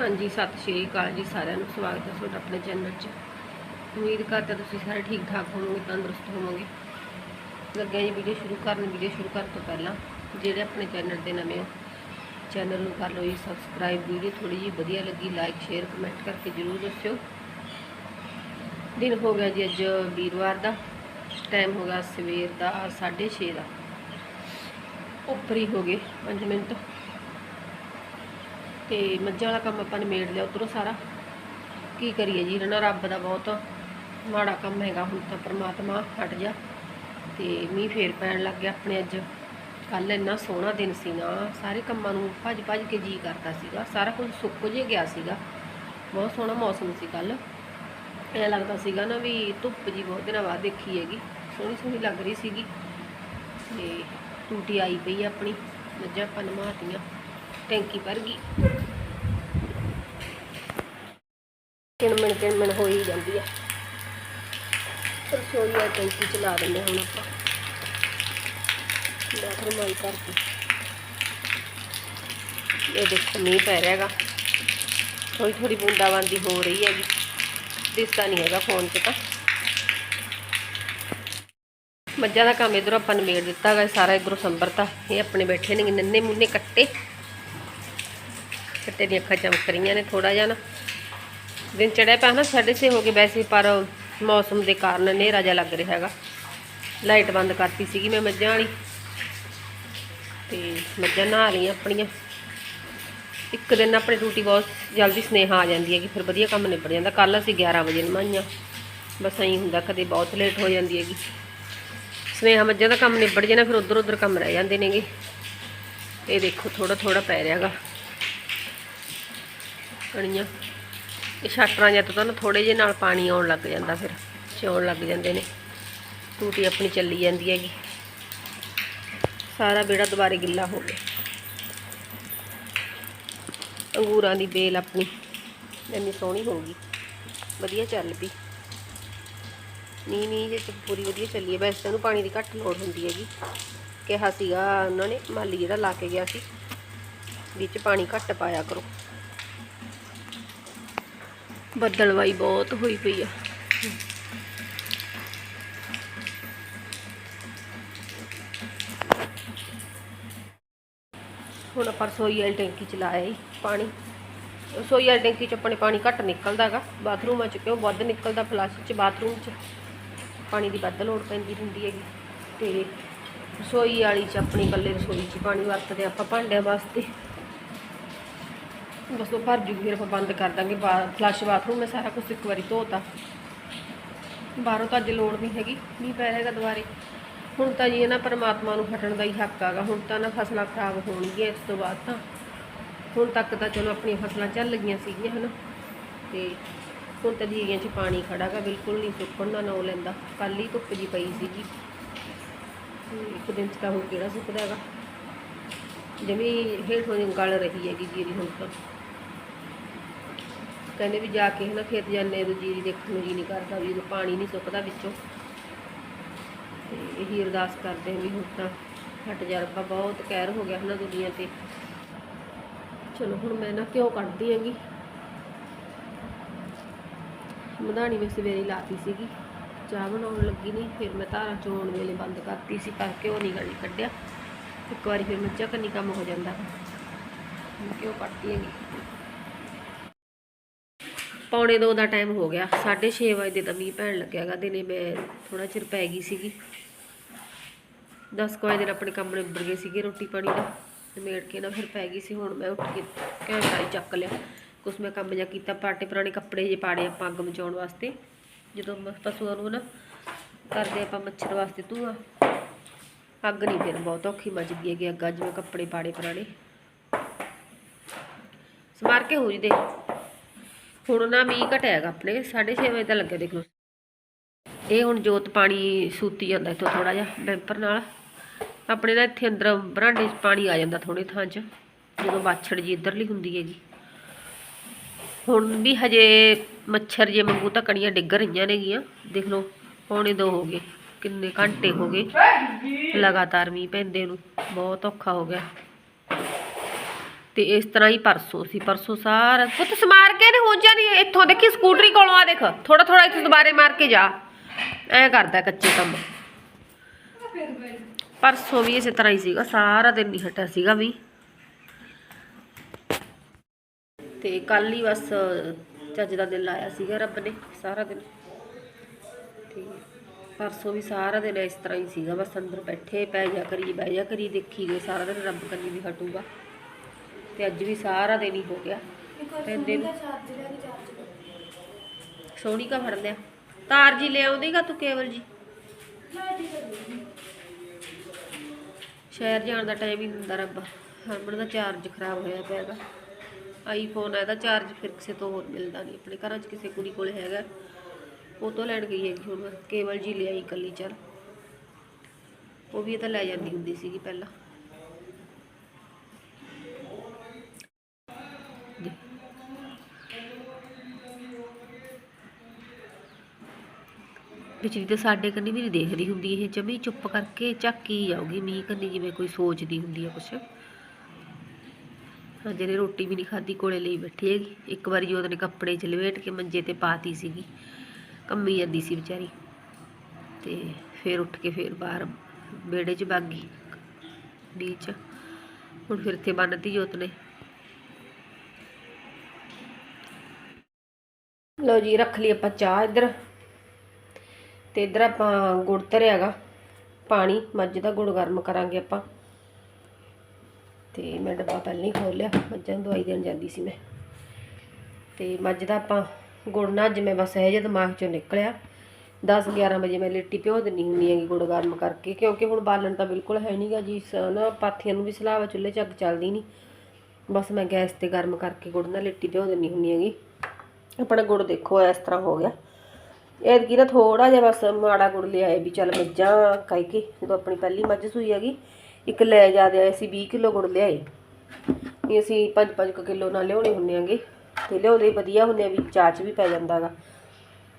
ਹਾਂਜੀ, ਸਤਿ ਸ਼੍ਰੀ ਅਕਾਲ ਜੀ ਸਾਰਿਆਂ ਨੂੰ। ਸਵਾਗਤ ਹੈ ਤੁਹਾਡਾ ਆਪਣੇ ਚੈਨਲ 'ਚ। ਉਮੀਦ ਕਰਦਾ ਤੁਸੀਂ ਸਾਰੇ ਠੀਕ ਠਾਕ ਹੋਵੋਗੇ, ਤੰਦਰੁਸਤ ਹੋਵੋਗੇ। ਲੱਗਿਆ ਜੀ ਵੀਡੀਓ ਸ਼ੁਰੂ ਕਰਨ ਵੀਡੀਓ ਸ਼ੁਰੂ ਕਰਨ ਤੋਂ ਪਹਿਲਾਂ ਜਿਹੜੇ ਆਪਣੇ ਚੈਨਲ ਦੇ ਨਵੇਂ ਹੋ, ਚੈਨਲ ਨੂੰ ਕਰ ਲਓ ਜੀ ਸਬਸਕ੍ਰਾਈਬ ਵੀਡੀਓ ਥੋੜੀ ਜਿਹੀ ਵਧੀਆ ਲੱਗੀ ਲਾਈਕ ਸ਼ੇਅਰ ਕਮੈਂਟ ਕਰਕੇ ਜਰੂਰ ਦੱਸਿਓ। ਦਿਨ ਹੋ ਗਿਆ ਜੀ ਅੱਜ ਵੀਰਵਾਰ ਦਾ। ਟਾਈਮ ਹੋ ਗਿਆ ਸਵੇਰ ਦਾ 6:30 ਦਾ। ਉੱਪਰ ਹੀ ਹੋ ਗਏ 5 ਮਿੰਟ। ਤੇ ਮੱਝਾਂ ਵਾਲਾ ਕੰਮ ਆਪਾਂ ਨੇ ਮੇੜ ਲਿਆ ਉਧਰੋਂ ਸਾਰਾ। ਕੀ ਕਰੀਏ ਜੀ ਨਾ ਰੱਬ ਦਾ ਬਹੁਤ ਮਾੜਾ ਕੰਮ ਹੈਗਾ, ਹੁਣ ਤਾਂ ਪ੍ਰਮਾਤਮਾ ਹਟ ਜਾ। ਤੇ ਮੀਂਹ ਫੇਰ ਪੈਣ ਲੱਗ ਗਿਆ ਆਪਣੇ ਅੱਜ। ਕੱਲ ਇੰਨਾ ਸੋਹਣਾ ਦਿਨ ਸੀ ਨਾ ਸਾਰੇ ਕੰਮਾਂ ਨੂੰ ਭੱਜ ਭੱਜ ਕੇ ਜੀ ਕਰਦਾ ਸੀਗਾ, ਸਾਰਾ ਕੁਝ ਸੁੱਕ ਜੇ ਗਿਆ ਸੀਗਾ। ਬਹੁਤ ਸੋਹਣਾ ਮੌਸਮ ਸੀ ਕੱਲ ਐਂ ਲੱਗਦਾ ਸੀਗਾ ਨਾ ਵੀ ਧੁੱਪ ਜੀ ਬਹੁਤ ਦਿਨਾਂ ਬਾਅਦ ਦੇਖੀ ਹੈਗੀ, ਸੋਹਣੀ ਸੋਹਣੀ ਲੱਗ ਰਹੀ ਸੀਗੀ। ਤੇ ਟੂਟੀ ਆਈ ਪਈ ਆਪਣੀ, ਮੱਝਾਂ ਆਪਾਂ ਨਮਾਤੀਆਂ, ਟੈਂਕੀ ਭਰ ਗਈ। ਕਿਣਮਣ ਕਿਣਮਣ ਹੋ ਹੀ ਜਾਂਦੀ ਆ। ਰਸੋਈ ਆ ਟੈਂਕੀ ਚਲਾ ਦਿੰਦੇ ਹੁਣ ਆਪਾਂ। ਬਾਥਰੂਮ ਆਈ ਕਰਕੇ ਇਹ ਦੇਖੋ, ਮੀਂਹ ਪੈ ਰਿਹਾ ਹੈਗਾ। ਥੋੜੀ ਥੋੜੀ ਬੂੰਦਾਬਾਂਦੀ ਹੋ ਰਹੀ ਹੈਗੀ। ਦਿਸਦਾ ਨਹੀਂ ਹੈਗਾ ਫੋਨ 'ਤੇ ਤਾਂ। ਮੱਝਾਂ ਦਾ ਕੰਮ ਇਧਰੋਂ ਆਪਾਂ ਨਿਬੇੜ ਦਿੱਤਾ ਹੈਗਾ ਸਾਰਾ ਇਧਰੋਂ ਸੰਭਰਤਾ। ਇਹ ਆਪਣੇ ਬੈਠੇ ਨੇ ਨੰਨੇ ਮੁੰਨੇ ਕੱਟੇ। ਕੱਟੇ ਦੀਆਂ ਅੱਖਾਂ ਚਮਕ ਰਹੀਆਂ ਨੇ ਥੋੜਾ ਜਿਹਾ ਨਾ। ਦਿਨ ਚੜਿਆ ਪਿਆ ਨਾ, ਸਾਢੇ ਛੇ ਹੋ ਗਏ ਵੈਸੇ, ਪਰ ਮੌਸਮ ਦੇ ਕਾਰਨ ਹਨੇਰਾ ਜਿਹਾ ਲੱਗ ਰਿਹਾ ਹੈਗਾ। ਲਾਈਟ ਬੰਦ ਕਰਤੀ ਸੀਗੀ ਮੈਂ ਮੱਝਾਂ ਵਾਲੀ। ਤੇ ਮੱਝਾਂ ਨਹਾ ਰਹੀਆਂ ਆਪਣੀਆਂ। ਇੱਕ ਦਿਨ ਆਪਣੀ ਡਿਊਟੀ ਬਹੁਤ ਜਲਦੀ ਸਨੇਹਾ ਆ ਜਾਂਦੀ ਹੈ ਕਿ ਫਿਰ ਵਧੀਆ ਕੰਮ ਨਿਬੜ ਜਾਂਦਾ। ਕੱਲ ਅਸੀਂ 11 ਵਜੇ ਨਮਾਈਆਂ। ਬਸ ਐਂ ਹੁੰਦਾ, ਕਦੇ ਬਹੁਤ ਲੇਟ ਹੋ ਜਾਂਦੀ ਹੈਗੀ। ਸਨੇਹਾ ਮੱਝਾਂ ਦਾ ਕੰਮ ਨਿਬੜ ਜਾਣਾ, ਫਿਰ ਉਧਰ ਉਧਰ ਕੰਮ ਰਹਿ ਜਾਂਦੇ ਨੇਗੇ। ਇਹ ਦੇਖੋ ਥੋੜਾ ਥੋੜਾ ਪੈ ਰਿਹਾਗਾ ਕਣੀਆਂ। ਇਹ ਸ਼ਟਰਾਂ ਜਾਂ ਤਾਂ ਤੁਹਾਨੂੰ ਥੋੜੇ ਜਿਹੇ ਨਾਲ ਪਾਣੀ ਆਉਣ ਲੱਗ ਜਾਂਦਾ ਫਿਰ ਚੌਣ ਲੱਗ ਜਾਂਦੇ ਨੇ। ਟੂਟੀ ਆਪਣੀ ਚੱਲੀ ਜਾਂਦੀ ਹੈਗੀ। ਸਾਰਾ ਬੇੜਾ ਦੁਬਾਰੇ ਗਿੱਲਾ ਹੋ ਗਿਆ। ਅੰਗੂਰਾਂ ਦੀ ਬੇਲ ਆਪਣੀ, ਇੰਨੀ ਸੋਹਣੀ ਹੋ ਗਈ। ਵਧੀਆ ਚੱਲ ਪਈ। ਨੀ ਨੀ ਜੇ ਤਾਂ ਪੂਰੀ ਵਧੀਆ ਚੱਲੀ ਹੈ। ਵੈਸੇ ਤਾਂ ਉਹਨੂੰ ਪਾਣੀ ਦੀ ਘੱਟ ਲੋੜ ਹੁੰਦੀ ਹੈਗੀ। ਕਿਹਾ ਸੀਗਾ ਉਹਨਾਂ ਨੇ, ਮਾਲੀ ਜਿਹੜਾ ਲਾ ਕੇ ਗਿਆ ਸੀ, ਵਿੱਚ ਪਾਣੀ ਘੱਟ ਪਾਇਆ ਕਰੋ। ਬੱਦਲਵਾਈ ਬਹੁਤ ਹੋਈ ਪਈ ਆ। ਹੁਣ ਆਪਾਂ ਰਸੋਈ ਵਾਲੀ ਟੈਂਕੀ ਚ ਲਾਇਆ ਈ ਪਾਣੀ। ਰਸੋਈ ਵਾਲੀ ਟੈਂਕੀ ਚ ਆਪਣੇ ਪਾਣੀ ਘੱਟ ਨਿਕਲਦਾ ਹੈਗਾ। ਬਾਥਰੂਮਾਂ ਚ ਕਿਉਂ ਵੱਧ ਨਿਕਲਦਾ ਫਲਸ਼ ਚ, ਬਾਥਰੂਮ ਚ? ਪਾਣੀ ਦੀ ਵੱਧ ਲੋੜ ਪੈਂਦੀ ਹੁੰਦੀ ਹੈਗੀ। ਤੇ ਰਸੋਈ ਵਾਲੀ ਚ ਆਪਣੀ ਇਕੱਲੇ ਰਸੋਈ ਚ ਪਾਣੀ ਵਰਤਦੇ ਆਪਾਂ ਭਾਂਡਿਆਂ ਵਾਸਤੇ। ਬਸ ਉਹ ਭਰ ਜੂਗੀ, ਫਿਰ ਆਪਾਂ ਬੰਦ ਕਰ ਦਾਂਗੇ ਫਲੱਸ਼ ਬਾਥਰੂਮ ਮੈਂ ਸਾਰਾ ਕੁਝ ਇੱਕ ਵਾਰੀ ਧੋਤਾ। ਬਾਹਰੋਂ ਤਾਂ ਅੱਜ ਲੋੜ ਨਹੀਂ ਹੈਗੀ ਨਹੀਂ ਪੈ ਰਹੇਗਾ ਦੁਬਾਰੇ। ਹੁਣ ਤਾਂ ਜੀ ਇਹ ਨਾ ਪਰਮਾਤਮਾ ਨੂੰ ਹਟਣ ਦਾ ਹੀ ਹੱਕ ਆਗਾ ਹੁਣ ਤਾਂ ਨਾ ਫਸਲਾਂ ਖਰਾਬ ਹੋਣਗੀਆਂ ਇਸ ਤੋਂ ਬਾਅਦ ਤਾਂ। ਹੁਣ ਤੱਕ ਤਾਂ ਚਲੋ ਆਪਣੀਆਂ ਫਸਲਾਂ ਚੱਲ ਗਈਆਂ ਸੀਗੀਆਂ, ਹਨਾ। ਤੇ ਹੁਣ ਤਾਂ ਜੀਰੀਆਂ 'ਚ ਪਾਣੀ ਖੜਾਗਾ ਬਿਲਕੁਲ ਨਹੀਂ ਸੁੱਕਣ ਦਾ ਨਾਂ ਲੈਂਦਾ। ਕੱਲ ਹੀ ਧੁੱਪ ਜੀ ਪਈ ਸੀਗੀ। ਇੱਕ ਦਿਨ 'ਚ ਤਾਂ ਹੁਣ ਕਿਹੜਾ ਸੁੱਕਦਾ ਹੈਗਾ। ਜਮੀ ਹੇਠੋਂ ਦੀ ਗਲ ਰਹੀ ਹੈਗੀ ਜੀਰੀ ਹੁਣ ਤਾਂ। ਕਹਿੰਦੇ ਵੀ ਜਾ ਕੇ ਹਨਾ ਖੇਤ ਜਾਂਦੇ ਉਦੋਂ ਜੀਰੀ ਦੇਖਣ ਨੂੰ ਜੀ ਨਹੀਂ ਕਰਦਾ ਵੀ ਉਦੋਂ ਪਾਣੀ ਨਹੀਂ ਸੁੱਕਦਾ ਵਿੱਚੋਂ। ਤੇ ਇਹੀ ਅਰਦਾਸ ਕਰਦੇ ਹਾਂ ਵੀ ਹੁਣ ਤਾਂ ਹਟ ਜਾ ਬਹੁਤ ਕਹਿਰ ਹੋ ਗਿਆ ਹਨਾ ਦੁਨੀਆ ਤੇ। ਚਲੋ ਹੁਣ ਮੈਂ ਨਾ ਘਿਓ ਕੱਢਦੀ ਹੈਗੀ। ਮਧਾਣੀ ਮੈਂ ਸਵੇਰੇ ਲਾਤੀ ਸੀਗੀ। ਚਾਹ ਬਣਾਉਣ ਲੱਗੀ ਨਹੀਂ ਫਿਰ ਮੈਂ ਧਾਰਾਂ ਚੋਣ ਵੇਲੇ ਬੰਦ ਕਰਤੀ ਸੀ ਪਰ ਘਿਓ ਨਹੀਂ ਗਲੀ ਕੱਢਿਆ। ਇੱਕ ਵਾਰੀ ਫਿਰ ਮੱਝਾਂ ਕੰਨੀ ਕੰਮ ਹੋ ਜਾਂਦਾ। ਮੈਂ ਘਿਓ ਕੱਢਦੀ ਹੈਗੀ। ਪੌਣੇ 2 ਦਾ ਟਾਈਮ ਹੋ ਗਿਆ। 6:30 ਵਜੇ ਦੇ ਤਾਂ ਮੀਂਹ ਪੈਣ ਲੱਗਿਆਗਾ ਦਿਨੇ ਮੈਂ ਥੋੜਾ ਚਿਰ ਪੈ ਗਈ ਸੀਗੀ। 10 ਵਜੇ ਦੇ ਆਪਣੇ ਕੰਮ ਨਿਬੜ ਗਏ ਸੀਗੇ ਰੋਟੀ ਪਾਣੀ ਦਾ। ਮੇੜ ਕੇ ਨਾ ਫਿਰ ਪੈ ਗਈ ਸੀ, ਹੁਣ ਮੈਂ ਉੱਠ ਕੇ ਘੰਟਾ ਹੀ ਚੱਕ ਲਿਆ। ਕੁਛ ਮੈਂ ਕੰਮ ਜਾ ਕੀਤਾ ਪਾਟੇ ਪੁਰਾਣੇ ਕੱਪੜੇ ਜੇ ਪਾੜੇ ਆਪਾਂ ਅੱਗ ਮਚਾਉਣ ਵਾਸਤੇ। ਜਦੋਂ ਪਸ਼ੂਆਂ ਨੂੰ ਨਾ ਕਰਦੇ ਆਪਾਂ ਮੱਛਰ ਵਾਸਤੇ ਧੂਆ। ਅੱਗ ਨਹੀਂ ਫਿਰ ਬਹੁਤ ਔਖੀ ਮੱਚਦੀ ਹੈਗੀ ਅੱਗ, ਜਿਵੇਂ ਕੱਪੜੇ ਪਾੜੇ ਪੁਰਾਣੇ। ਸਮਾਰ ਕੇ ਹੋ ਜਦੇ। ਹੁਣ ਨਾ ਮੀਂਹ ਘਟਿਆ ਹੈਗਾ ਆਪਣੇ 6:30 ਵਜੇ ਦਾ ਲੱਗਿਆ ਦੇਖ। ਲਓ ਇਹ ਹੁਣ ਜੋਤ ਪਾਣੀ ਸੂਤੀ ਜਾਂਦਾ ਇੱਥੋਂ ਥੋੜਾ ਜਿਹਾ, ਡੈਂਪਰ ਨਾਲ। ਆਪਣੇ ਨਾ ਇੱਥੇ ਅੰਦਰ ਬਰਾਂਡੇ 'ਚ ਪਾਣੀ ਆ ਜਾਂਦਾ ਥੋੜੇ ਥਾਂ 'ਚ, ਜਦੋਂ ਬਾਛੜ ਜੀ ਇੱਧਰਲੀ ਹੁੰਦੀ ਹੈਗੀ। ਹੁਣ ਵੀ ਹਜੇ ਮੱਛਰ ਜੇ ਮੰਗੂ ਤਾਂ ਕਣੀਆਂ ਡਿੱਗ ਰਹੀਆਂ ਨੇਗੀਆਂ, ਦੇਖ ਲਓ, ਪੌਣੇ ਦੋ ਹੋ ਗਏ, ਕਿੰਨੇ ਘੰਟੇ ਹੋ ਗਏ। ਲਗਾਤਾਰ ਮੀਂਹ ਪੈਂਦੇ ਨੂੰ, ਬਹੁਤ ਔਖਾ ਹੋ ਗਿਆ। ਤੇ ਇਸ ਤਰ੍ਹਾਂ ਹੀ ਪਰਸੋਂ ਸੀ, ਪਰਸੋਂ ਸਾਰਾ ਪੁੱਤ ਸਮਾਰ ਕੇ ਨੇ ਹੋ ਜਾਣੀ ਇੱਥੋਂ ਦੇਖੀ ਸਕੂਟਰੀ ਕੋਲੋਂ ਆ ਦੇਖ ਥੋੜਾ ਥੋੜਾ ਇੱਥੇ ਦੁਬਾਰੇ ਮਾਰ ਕੇ ਜਾ। ਐ ਕਰਦਾ ਕੱਚੇ ਕੰਮ। ਪਰਸੋਂ ਵੀ ਇਸੇ ਤਰ੍ਹਾਂ ਹੀ ਸੀਗਾ, ਸਾਰਾ ਦਿਨ ਨਹੀਂ ਹਟਿਆ ਸੀਗਾ ਵੀ। ਤੇ ਕੱਲ ਹੀ ਬਸ ਚੱਜ ਦਾ ਦਿਨ ਲਾਇਆ ਸੀਗਾ ਰੱਬ ਨੇ, ਸਾਰਾ ਦਿਨ। ਤੇ ਪਰਸੋਂ ਵੀ ਸਾਰਾ ਦਿਨ ਇਸ ਤਰ੍ਹਾਂ ਹੀ ਸੀਗਾ, ਬਸ ਅੰਦਰ ਬੈਠੇ ਪੈ ਜਾ ਕਰੀ, ਬਹਿ ਜਾ ਕਰੀ, ਦੇਖੀ ਗਏ ਸਾਰਾ ਦਿਨ ਰੱਬ ਕੰਨੀ ਵੀ ਹਟੂਗਾ। ਤੇ ਅੱਜ ਵੀ ਸਾਰਾ ਦਿਨ ਹੀ ਹੋ ਗਿਆ। ਤੇ ਦਿਨ ਸੋਹਣੀ ਕਾ ਫੜ ਲਿਆ? ਤਾਰ ਜੀ ਲੈ ਆਉਂਦੀਗਾ ਤੂੰ ਕੇਵਲ ਜੀ? ਸ਼ਹਿਰ ਜਾਣ ਦਾ ਟਾਈਮ ਹੀ ਹੁੰਦਾ ਰੱਬ। ਹਰਮਨ ਦਾ ਚਾਰਜ ਖਰਾਬ ਹੋਇਆ ਪਿਆ ਹੈਗਾ। ਆਈਫੋਨ ਆ ਇਹਦਾ ਚਾਰਜ ਫਿਰ ਕਿਸੇ ਤੋਂ ਹੋਰ ਮਿਲਦਾ ਨਹੀਂ ਆਪਣੇ ਘਰਾਂ 'ਚ ਕਿਸੇ ਕੁੜੀ ਕੋਲ ਹੈਗਾ। ਉਹ ਤੋਂ ਲੈਣ ਗਈ ਹੈਗੀ ਹੁਣ। ਕੇਵਲ ਜੀ ਲਿਆਈ ਇਕੱਲੀ ਚੱਲ। ਉਹ ਵੀ ਇਹ ਤਾਂ ਲੈ ਜਾਂਦੀ ਹੁੰਦੀ ਸੀਗੀ ਪਹਿਲਾਂ। ਬਿਜਲੀ ਤਾਂ ਸਾਡੇ ਕੰਨੀ ਵੀ ਨਹੀਂ ਦੇਖਦੀ ਹੁੰਦੀ ਇਹ, ਜਮੀ ਚੁੱਪ ਕਰਕੇ ਝਾਕੀ ਜਾਊਗੀ। ਮੀਂਹ ਕੰਨੀ ਜਿਵੇਂ ਕੋਈ ਸੋਚਦੀ ਹੁੰਦੀ ਆ ਕੁਛ। ਅੱਜ ਰੋਟੀ ਵੀ ਨਹੀਂ ਖਾਧੀ, ਕੋਲੇ ਲਈ ਬੈਠੀ ਹੈਗੀ। ਇੱਕ ਵਾਰੀ ਜੋਤ ਨੇ ਕੱਪੜੇ ਚ ਲਵੇਟ ਕੇ ਮੰਜੇ ਤੇ ਪਾਤੀ ਸੀਗੀ। ਕੰਮੀ ਜਾਂਦੀ ਸੀ ਵਿਚਾਰੀ। ਤੇ ਫਿਰ ਉੱਠ ਕੇ ਫਿਰ ਬਾਹਰ ਵਿਹੜੇ 'ਚ ਵਗ ਗਈ। ਨੀਚ। ਹੁਣ ਫਿਰ ਇੱਥੇ ਬੰਨਤੀ ਜੋਤ ਨੇ। ਲਓ ਜੀ, ਰੱਖ ਲਈ ਆਪਾਂ ਚਾਹ ਇੱਧਰ। ਤੇ ਇੱਧਰ ਆਪਾਂ ਗੁੜ ਧਰਿਆਗਾ, ਪਾਣੀ, ਮੱਝ ਦਾ ਗੁੜ ਗਰਮ ਕਰਾਂਗੇ ਆਪਾਂ। ਤੇ ਮੈਂ ਡੱਬਾ ਪਹਿਲਾਂ ਹੀ ਖੋਲ ਲਿਆ, ਮੱਝਾਂ ਨੂੰ ਦਵਾਈ ਦੇਣ ਜਾਂਦੀ ਸੀ ਮੈਂ। ਤੇ ਮੱਝ ਦਾ ਆਪਾਂ ਗੁੜ ਨਾ, ਅੱਜ ਮੈਂ ਬਸ ਇਹ ਜਿਹਾ ਦਿਮਾਗ ਚੋਂ ਨਿਕਲਿਆ। 10 11 ਵਜੇ ਮੈਂ ਲਿੱਟੀ ਭਿਓ ਦਿੰਦੀ ਹੁੰਦੀ ਹੈਗੀ ਗੁੜ ਗਰਮ ਕਰਕੇ, ਕਿਉਂਕਿ ਹੁਣ ਬਾਲਣ ਤਾਂ ਬਿਲਕੁਲ ਹੈ ਨਹੀਂਗਾ ਜੀ, ਸ- ਨਾ ਪਾਥੀਆਂ ਨੂੰ ਵੀ ਸਲਾਵਾ ਚੁੱਲ੍ਹੇ 'ਚ ਅੱਗ ਚੱਲਦੀ ਨਹੀਂ ਬਸ ਮੈਂ ਗੈਸ ਤੇ ਗਰਮ ਕਰਕੇ ਗੁੜ ਨਾਲ ਲਿੱਟੀ ਭਿਓ ਦਿੰਦੀ ਹੁੰਦੀ ਹੈਗੀ। ਆਪਣਾ ਗੁੜ ਦੇਖੋ, ਇਸ ਤਰ੍ਹਾਂ ਹੋ ਗਿਆ। ਐਤਕੀ ਨਾ ਥੋੜਾ ਜਿਹਾ ਬਸ ਮਾੜਾ ਗੁੜ ਲਿਆਏ ਵੀ ਚੱਲ ਮੱਝਾਂ ਕਾਈ ਕੇ, ਜਦੋਂ ਆਪਣੀ ਪਹਿਲੀ ਮੱਝ ਸੂਈ ਹੈਗੀ, ਇੱਕ ਲੈ ਜਾਦੇ ਆਏ ਸੀ 20 ਕਿਲੋ ਗੁੜ ਲਿਆਏ। ਇਹ ਅਸੀਂ 5-5 ਕਿਲੋ ਨਾਲ ਲਿਆਉਣੇ ਹੁੰਨੇ ਆਂਗੇ ਤੇ ਲਿਆਉਂਦੇ ਵਧੀਆ ਹੁੰਦੇ ਆ ਵੀ ਚਾਚ ਵੀ ਪੈ ਜਾਂਦਾਗਾ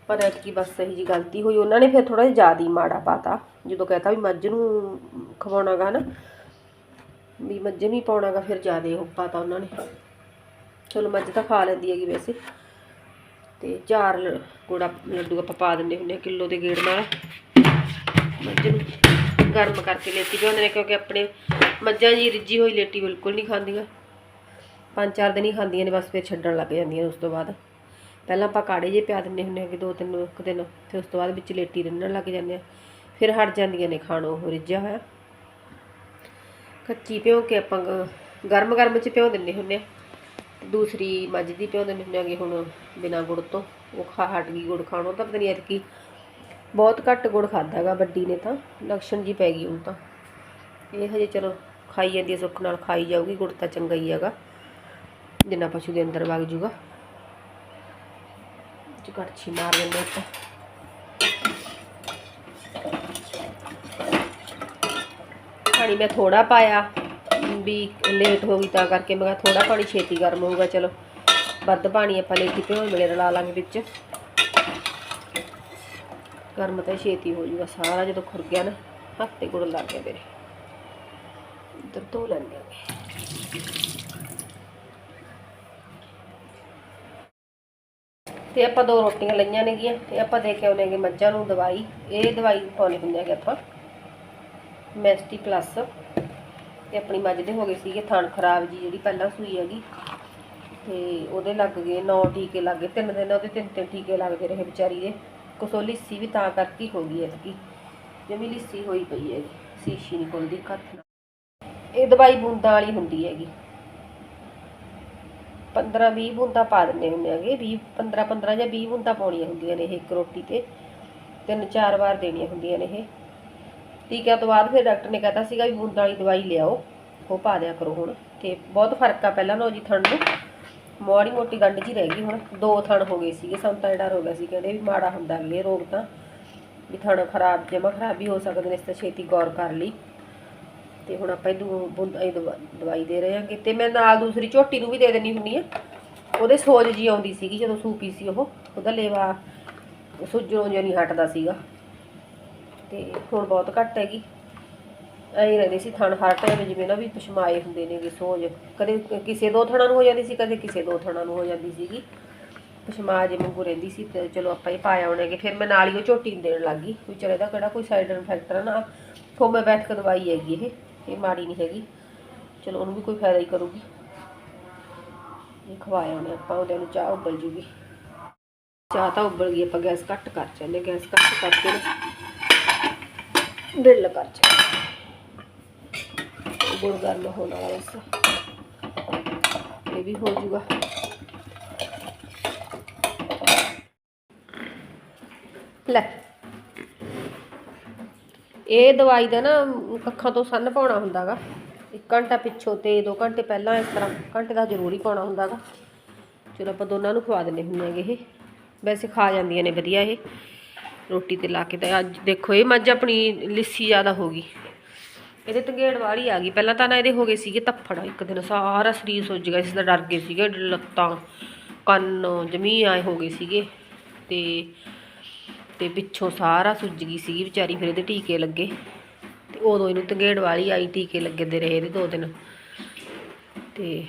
ਪਰ ਐਤਕੀ ਬਸ ਸਹੀ ਜੀ ਗਲਤੀ ਹੋਈ, ਉਹਨਾਂ ਨੇ ਫਿਰ ਥੋੜਾ ਜਿਹਾ ਜ਼ਿਆਦਾ ਹੀ ਮਾੜਾ ਪਾਤਾ। ਜਦੋਂ ਕਹਤਾ ਵੀ ਮੱਝ ਨੂੰ ਖਵਾਉਣਾਗਾ ਨਾ ਵੀ ਮੱਝ ਨੂੰ ਹੀ ਪਾਉਣਾਗਾ ਫਿਰ ਜ਼ਿਆਦਾ ਉਹ ਪਾਤਾ ਉਹਨਾਂ ਨੇ। ਚਲੋ ਮੱਝ ਤਾਂ ਖਾ ਲੈਂਦੀ ਹੈਗੀ ਵੈਸੇ। ਤੇ ਚਾਰ ਲ- ਗੁੜਾ ਲੱਡੂ ਆਪਾਂ ਪਾ ਦਿੰਦੇ ਹੁੰਦੇ ਆ ਕਿਲੋ ਦੇ ਗੇੜ ਨਾਲ। ਮੱਝ ਨੂੰ ਗਰਮ ਕਰਕੇ ਲੇਟੀ ਪਿਆਉਂਦੇ ਨੇ ਕਿਉਂਕਿ ਆਪਣੇ ਮੱਝਾਂ ਜੀ ਰਿੱਜੀ ਹੋਈ ਲੇਟੀ ਬਿਲਕੁਲ ਨਹੀਂ ਖਾਂਦੀਆਂ। ਪੰਜ ਚਾਰ ਦਿਨ ਹੀ ਖਾਂਦੀਆਂ ਨੇ, ਬਸ ਫਿਰ ਛੱਡਣ ਲੱਗ ਜਾਂਦੀਆਂ ਨੇ ਉਸ ਤੋਂ ਬਾਅਦ। ਪਹਿਲਾਂ ਆਪਾਂ ਕਾੜੇ ਜੇ ਪਿਆ ਦਿੰਦੇ ਹੁੰਦੇ ਆ ਕਿ ਦੋ ਤਿੰਨ, ਇੱਕ ਦਿਨ। ਫਿਰ ਉਸ ਤੋਂ ਬਾਅਦ ਵਿੱਚ ਲੇਟੀ ਰਿੰਨਣ ਲੱਗ ਜਾਂਦੇ ਆ। ਫਿਰ ਹਟ ਜਾਂਦੀਆਂ ਨੇ ਖਾਣ, ਉਹ ਰਿੱਝਿਆ ਹੋਇਆ। ਕੱਚੀ ਭਿਉਂ ਕੇ ਆਪਾਂ ਗ- ਗਰਮ ਗਰਮ ਚ ਭਿਉਂ ਦਿੰਦੇ ਹੁੰਦੇ ਆ। ਦੂਸਰੀ ਮੱਝ ਦੀ ਭਿਓ ਦਿੰਦੇ ਹੁੰਦੇ ਆਗੇ ਹੁਣ ਬਿਨਾਂ ਗੁੜ ਤੋਂ, ਉਹ ਖਾ ਹਟ ਗਈ ਗੁੜ ਖਾਣੋਂ ਤਾਂ ਪਤਾ ਨਹੀਂ ਐਤਕੀ ਬਹੁਤ ਘੱਟ ਗੁੜ ਖਾਦਾ ਹੈਗਾ, ਵੱਡੀ ਨੇ ਤਾਂ, ਲਕਸ਼ਣ ਜੀ ਪੈ ਗਈ ਹੁਣ ਤਾਂ। ਇਹ ਹਜੇ ਚਲੋ ਖਾਈ ਜਾਂਦੀ ਹੈ ਸੁੱਖ ਨਾਲ ਖਾਈ ਜਾਊਗੀ, ਗੁੜ ਤਾਂ ਚੰਗਾ ਹੀ ਹੈਗਾ, ਜਿੰਨਾ ਪਸ਼ੂ ਦੇ ਅੰਦਰ ਵਗ ਜੂਗਾ। ਚ ਕੜਛੀ ਮਾਰ ਲੈਂਦੇ ਆਪਾਂ। ਪਾਣੀ ਮੈਂ ਥੋੜਾ ਪਾਇਆ। ਵੀ ਲੇਟ ਹੋ ਗਈ ਤਾਂ ਕਰਕੇ ਮੈਂ ਕਿਹਾ ਥੋੜਾ ਪਾਣੀ ਛੇਤੀ ਗਰਮ ਹੋਊਗਾ, ਚਲੋ। ਵੱਧ ਪਾਣੀ ਆਪਾਂ ਲੈ ਕੇ ਭਿਓ ਮਿਲੇ ਰਲਾ ਲਾਂਗੇ ਵਿੱਚ। ਗਰਮ ਤਾਂ ਛੇਤੀ ਹੋ ਜੂਗਾ, ਸਾਰਾ ਜਦੋਂ ਖੁਰ ਗਿਆ ਨਾ, ਹੱਥ ਤੇ ਗੁੜ ਲੱਗ ਗਿਆ ਮੇਰੇ। ਇੱਧਰ ਧੋ ਲੈਂਦੇ ਆਂਗੇ। ਤੇ ਆਪਾਂ ਦੋ ਰੋਟੀਆਂ ਲਈਆਂ ਨੇਗੀਆਂ, ਤੇ ਆਪਾਂ ਦੇ ਕੇ ਆਉਣੇਗੇ ਮੱਝਾਂ ਨੂੰ ਦਵਾਈ। ਇਹ ਦਵਾਈ ਪਾਉਣੀ ਹੁੰਦੀ ਹੈਗੇ ਆਪਾਂ। ਮੈਸਟੀ ਪਲੱਸ ਤੇ ਆਪਣੀ ਮੱਝ ਦੇ ਹੋ ਗਏ ਸੀਗੇ, ਥਣ ਖਰਾਬ ਜੀ ਜਿਹੜੀ ਪਹਿਲਾਂ ਸੂਈ ਹੈਗੀ। ਤੇ ਉਹਦੇ ਲੱਗ ਗਏ 9 ਟੀਕੇ ਲੱਗ ਗਏ, ਤਿੰਨ ਦਿਨ ਉਹਦੇ ਤਿੰਨ ਤਿੰਨ ਟੀਕੇ ਲੱਗਦੇ ਰਹੇ ਵਿਚਾਰੀ ਦੇ। ਕੁਸੋ ਲਿੱਸੀ ਵੀ ਤਾਂ ਕਰਕੇ ਹੋ ਗਈ ਐਤਕੀ ਜਮੀ ਲਿੱਸੀ ਹੋਈ ਪਈ ਹੈਗੀ, ਸੀਸ਼ੀ ਨਹੀਂ ਖੁੱਲਦੀ, ਹੱਥ ਨਾਲ ਇਹ ਦਵਾਈ ਬੂੰਦਾਂ ਵਾਲੀ ਹੁੰਦੀ ਹੈਗੀ। 15 20 ਬੂੰਦਾਂ ਪਾ ਦਿੰਦੇ ਹੁੰਦੇ ਹੈਗੇ 20 15 15 ਜਾਂ 20 ਬੂੰਦਾਂ ਪਾਉਣੀਆਂ ਹੁੰਦੀਆਂ ਨੇ ਇਹ ਇੱਕ ਰੋਟੀ ਤੇ। ਤਿੰਨ ਚਾਰ ਵਾਰ ਦੇਣੀਆਂ ਹੁੰਦੀਆਂ ਨੇ ਇਹ। ਟੀਕਿਆਂ ਤੋਂ ਬਾਅਦ ਫਿਰ ਡਾਕਟਰ ਨੇ ਕਹਤਾ ਸੀਗਾ ਵੀ ਬੂੰਦਾਂ ਵਾਲੀ ਦਵਾਈ ਲਿਆਓ, ਉਹ ਪਾ ਦਿਆ ਕਰੋ ਹੁਣ। ਤੇ ਬਹੁਤ ਫ਼ਰਕ ਆ ਪਹਿਲਾਂ ਨਾਲੋਂ ਜੀ ਥਣ ਨੂੰ। ਮਾੜੀ ਮੋਟੀ ਗੰਢ ਜੀ ਰਹਿ ਗਈ ਹੁਣ। ਦੋ ਥਣ ਹੋ ਗਏ ਸੀਗੇ, ਸਾਨੂੰ ਤਾਂ ਜਿਹੜਾ ਹੋ ਗਿਆ ਸੀ ਕਹਿੰਦੇ ਵੀ ਮਾੜਾ ਹੁੰਦਾ ਅਗਲੇ ਰੋਗ ਤਾਂ। ਵੀ ਥਣ ਖਰਾਬ ਜਮਾ ਖਰਾਬ ਵੀ ਹੋ ਸਕਦੇ ਨੇ, ਇਸ ਤੇ ਛੇਤੀ ਗੌਰ ਕਰ ਲਈ। ਤੇ ਹੁਣ ਆਪਾਂ ਇਹ ਦੂ- ਬੂੰਦ, ਇਹ ਦਵਾ- ਦਵਾਈ ਦੇ ਰਹੇ ਹਾਂਗੇ। ਤੇ ਮੈਂ ਨਾਲ ਦੂਸਰੀ ਝੋਟੀ ਨੂੰ ਵੀ ਦੇ ਦੇਣੀ ਹੁੰਦੀ ਆ। ਉਹਦੇ ਸੋਜ ਜੀ ਆਉਂਦੀ ਸੀਗੀ ਜਦੋਂ ਸੂਪੀ ਸੀ ਉਹ। ਉਹਦਾ ਲੇਵਾ ਸੁੱਜੋਂ ਜਿਹਾ ਨਹੀਂ ਹਟਦਾ ਸੀਗਾ। ਤੇ ਹੁਣ ਬਹੁਤ ਘੱਟ ਹੈਗੀ। ਐਂ ਰਹਿੰਦੇ ਸੀ ਥਣ ਹਰ ਟਾਈਮ ਜਿਵੇਂ ਨਾ ਵੀ ਪਛਮਾਏ ਹੁੰਦੇ ਨੇਗੇ ਸੋਜ। ਕਦੇ ਕਿਸੇ ਦੋ ਥਣਾਂ ਨੂੰ ਹੋ ਜਾਂਦੀ ਸੀ, ਕਦੇ ਕਿਸੇ ਦੋ ਥਣਾਂ ਨੂੰ ਹੋ ਜਾਂਦੀ ਸੀਗੀ। ਪਛਮਾ ਜੇ ਵਾਂਗੂ ਰਹਿੰਦੀ ਸੀ ਤੇ ਚਲੋ ਆਪਾਂ ਇਹ ਪਾਇਆ ਆਉਣੇਗੇ ਫਿਰ ਮੈਂ ਨਾਲ ਹੀ ਉਹ ਝੋਟੀ ਨੂੰ ਦੇਣ ਲੱਗ ਗਈ। ਵੀ ਚਲ ਇਹਦਾ ਕਿਹੜਾ ਕੋਈ ਸਾਈਡ ਇਨਫੈਕਟ ਆ ਨਾ। ਹੋਮੋਪੈਥਿਕ ਦਵਾਈ ਹੈਗੀ ਇਹ ਇਹ ਮਾੜੀ ਨਹੀਂ ਹੈਗੀ। ਚਲੋ ਉਹਨੂੰ ਵੀ ਕੋਈ ਫਾਇਦਾ ਹੀ ਕਰੂਗੀ। ਇਹ ਖਵਾਇਆ ਉਹਨੇ ਆਪਾਂ, ਉਹਦੇ ਨੂੰ ਚਾਹ ਉਬਲ ਜੂਗੀ। ਚਾਹ ਤਾਂ ਉਬਲ ਗਈ, ਆਪਾਂ ਗੈਸ ਘੱਟ ਕਰ ਚੱਲੇ ਗੈਸ ਘੱਟ ਕਰਕੇ ਨਾ ਬਿੱਲ ਕਰ ਚੱਲੇ ਗੁੜ ਗਰਮ ਹੋਣ ਵਾਲਾ ਬਸ ਇਹ ਵੀ ਹੋ ਲੈ। ਇਹ ਦਵਾਈ ਦਾ ਨਾ ਅੱਖਾਂ ਤੋਂ ਸੰਨ ਪਾਉਣਾ ਹੁੰਦਾਗਾ। ਇੱਕ ਘੰਟਾ ਪਿੱਛੋਂ ਤੇ 2 ਘੰਟੇ ਪਹਿਲਾਂ ਇਸ ਤਰ੍ਹਾਂ ਘੰਟੇ ਦਾ ਜ਼ਰੂਰੀ ਪਾਉਣਾ ਹੁੰਦਾਗਾ। ਚਲੋ ਆਪਾਂ ਦੋਨਾਂ ਨੂੰ ਖਵਾ ਦਿੰਦੇ ਹੁੰਦੇ ਹੈਗੇ ਇਹ। ਵੈਸੇ ਖਾ ਜਾਂਦੀਆਂ ਨੇ ਵਧੀਆ ਇਹ। ਰੋਟੀ ਤੇ ਲਾ ਕੇ ਤੇ ਅੱਜ ਦੇਖੋ, ਇਹ ਮੱਝ ਆਪਣੀ ਲਿੱਸੀ ਜ਼ਿਆਦਾ ਹੋ ਗਈ। ਇਹਦੇ ਤੰਗੇੜ ਵਾਲੀ ਆ ਗਈ। ਪਹਿਲਾਂ ਤਾਂ ਨਾ ਇਹਦੇ ਹੋ ਗਏ ਸੀਗੇ ਧੱਫੜ ਇੱਕ ਦਿਨ ਸਾਰਾ ਸਰੀਰ ਸੁੱਜ ਗਿਆ ਇਸ ਦਾ ਡਰ ਗਏ ਸੀਗੇ। ਲੱਤਾਂ, ਕੰਨ ਜਮੀ ਆਏ ਹੋ ਗਏ ਸੀਗੇ। ਤੇ ਤੇ ਪਿੱਛੋਂ ਸਾਰਾ ਸੁੱਜ ਗਈ ਸੀਗੀ ਵਿਚਾਰੀ, ਫਿਰ ਇਹਦੇ ਟੀਕੇ ਲੱਗੇ। ਤੇ ਉਦੋਂ ਇਹਨੂੰ ਤੰਗੇੜ ਵਾਲੀ ਆਈ, ਟੀਕੇ ਲੱਗਦੇ ਰਹੇ ਇਹਦੇ ਦੋ ਦਿਨ। ਤੇ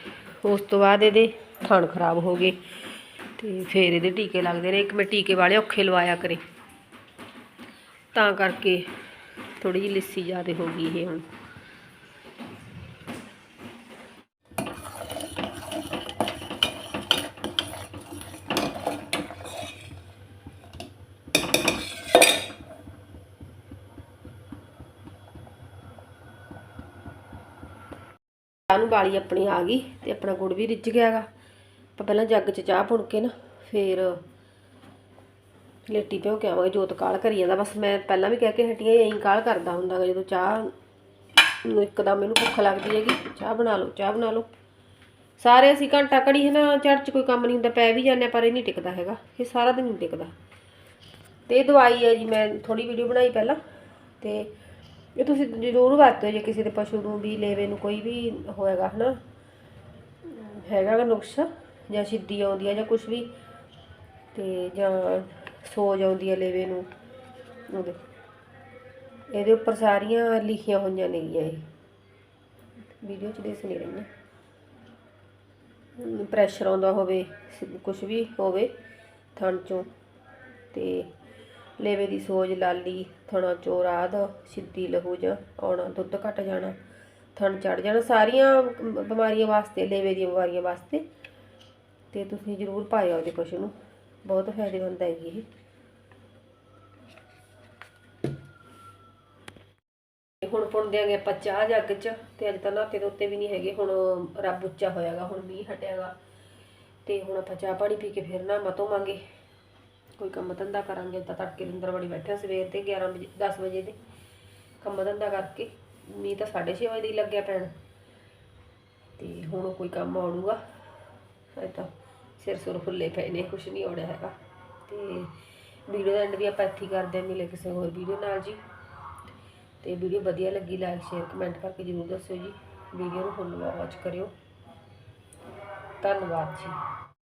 ਉਸ ਤੋਂ ਬਾਅਦ ਇਹਦੇ ਥਣ ਖਰਾਬ ਹੋ ਗਏ। ਤੇ ਫਿਰ ਇਹਦੇ ਟੀਕੇ ਲੱਗਦੇ ਰਹੇ। ਇੱਕ ਮੈਂ ਟੀਕੇ ਵਾਲੇ ਔਖੇ ਲਵਾਇਆ ਕਰੇ। ਤਾਂ ਕਰਕੇ ਥੋੜੀ ਜਿਹੀ ਲਿੱਸੀ ਜ਼ਿਆਦਾ ਹੋ ਗਈ ਇਹ ਹੁਣ। ਚਾਹ ਨੂੰ ਬਾਲੀ ਆਪਣੀ ਆ ਗਈ ਤੇ ਆਪਣਾ ਗੁੜ ਵੀ ਰਿੱਝ ਗਿਆਗਾ। ਆਪਾਂ ਪਹਿਲਾਂ ਜੱਗ 'ਚ ਚਾਹ ਪੁਣ ਕੇ ਨਾ, ਫੇਰ ਲੇਟੀ ਭਿਓ ਕੇ ਆਵਾਂਗੇ ਜੋਤ ਕਾਲ ਕਰੀ ਜਾਂਦਾ। ਬਸ ਮੈਂ ਪਹਿਲਾਂ ਵੀ ਕਹਿ ਕੇ ਹਟੀ ਐਂ ਕਾਲ ਕਰਦਾ ਹੁੰਦਾ ਗਾ ਜਦੋਂ ਚਾਹ ਨੂੰ ਇੱਕਦਮ ਮੈਨੂੰ ਭੁੱਖ ਲੱਗਦੀ ਹੈਗੀ ਚਾਹ ਬਣਾ ਲਓ ਚਾਹ ਬਣਾ ਲਓ। ਸਾਰੇ ਅਸੀਂ ਘੰਟਾ ਘੜੀ ਹੈ ਨਾ ਚੜ੍ਹ 'ਚ ਕੋਈ ਕੰਮ ਨਹੀਂ ਹੁੰਦਾ ਪੈ ਵੀ ਜਾਂਦੇ ਹਾਂ, ਪਰ ਇਹ ਨਹੀਂ ਟਿਕਦਾ ਹੈਗਾ ਇਹ ਸਾਰਾ ਦਿਨ ਨਹੀਂ ਟਿਕਦਾ। ਤੇ ਇਹ ਦਵਾਈ ਹੈ ਜੀ ਮੈਂ ਥੋੜੀ ਵੀਡੀਓ ਬਣਾਈ ਪਹਿਲਾਂ ਤੇ ਇਹ ਤੁਸੀਂ ਜ਼ਰੂਰ ਵਰਤੋ ਜੇ ਕਿਸੇ ਦੇ ਪਸ਼ੂ ਨੂੰ ਵੀ ਲੇਵੇ ਨੂੰ ਕੋਈ ਵੀ ਹੋਏਗਾ ਹਨਾ। ਹੈਗਾ ਨੁਕਸ ਜਾਂ ਸਿੱਧੀ ਆਉਂਦੀ ਹੈ ਜਾਂ ਕੁਝ ਵੀ ਤੇ ਜਾਂ ਸੋਜ ਆਉਂਦੀ ਹੈ ਲੇਵੇ ਨੂੰ। ਉਹਦੇ। ਇਹਦੇ ਉੱਪਰ ਸਾਰੀਆਂ ਲਿਖੀਆਂ ਹੋਈਆਂ ਨੇਗੀਆਂ ਇਹ। ਵੀਡੀਓ 'ਚ ਦਿਸ ਨਹੀਂ ਰਹੀਆਂ ਪ੍ਰੈਸ਼ਰ ਆਉਂਦਾ ਹੋਵੇ ਕੁਝ ਵੀ ਹੋਵੇ, ਥਣ ਚੋਂ। ਤੇ ਲੇਵੇ ਦੀ ਸੋਜ ਲਾਲੀ, ਥਣਾ ਚੋਂ ਰਾਧ, ਸਿੱਧੀ ਲਹੂ ਜਾਂ ਆਉਣਾ, ਦੁੱਧ ਘਟ ਜਾਣਾ, ਥਣ ਚੜ ਜਾਣਾ, ਸਾਰੀਆਂ ਬਿਮਾਰੀਆਂ ਵਾਸਤੇ, ਲੇਵੇ ਦੀਆਂ ਬਿਮਾਰੀਆਂ ਵਾਸਤੇ। ਤੇ ਤੁਸੀਂ ਜ਼ਰੂਰ ਪਾਇਓ ਉਹਦੇ ਕੁਛ ਨੂੰ। ਬਹੁਤ ਫਾਇਦੇਮੰਦ ਹੈਗੀ ਇਹ। ਹੁਣ ਪੁਣ ਦਿਆਂਗੇ ਆਪਾਂ ਚਾਹ ਜੱਗ 'ਚ, ਤੇ ਅੱਜ ਤਾਂ ਨਾਤੇ ਦੇ ਉੱਤੇ ਵੀ ਨਹੀਂ ਹੈਗੇ, ਹੁਣ ਰੱਬ ਉੱਚਾ ਹੋਇਆਗਾ, ਹੁਣ ਮੀਂਹ ਹਟਿਆਗਾ। ਤੇ ਹੁਣ ਆਪਾਂ ਚਾਹ ਪਾਣੀ ਪੀ ਕੇ ਫਿਰ ਨਾ ਮਤੋਵਾਂਗੇ ਕੋਈ ਕੰਮ ਧੰਦਾ ਕਰਾਂਗੇ ਤਾਂ ਤੜਕੇ ਦੇ ਅੰਦਰ ਬੈਠਿਆ ਸਵੇਰ ਤੇ 11 ਵਜੇ 10 ਵਜੇ ਦੇ ਕੰਮ ਧੰਦਾ ਕਰਕੇ। ਮੀਂਹ ਤਾਂ 6:30 ਵਜੇ ਦੀ ਲੱਗਿਆ ਪੈਣ। ਤੇ ਹੁਣ ਕੋਈ ਕੰਮ ਆਉਣੂਗਾ ਇਹ ਤਾਂ ਸਿਰ ਸੁਰ ਫੁੱਲੇ ਪਏ ਨੇ, ਕੁਛ ਨਹੀਂ ਆਉਣਾ ਹੈਗਾ। ਤੇ ਵੀਡੀਓ ਦਾ ਐਂਡ ਵੀ ਆਪਾਂ ਇੱਥੇ ਕਰਦੇ ਹਾਂ, ਮਿਲੇ ਕਿਸੇ ਹੋਰ ਵੀਡੀਓ ਨਾਲ ਜੀ। ਤੇ ਵੀਡੀਓ ਵਧੀਆ ਲੱਗੀ ਲਾਈਕ ਸ਼ੇਅਰ ਕਮੈਂਟ ਕਰਕੇ ਜਰੂਰ ਦੱਸਿਓ ਜੀ। ਵੀਡੀਓ ਨੂੰ ਫੁੱਲ ਵਾਚ ਕਰਿਓ। ਧੰਨਵਾਦ ਜੀ।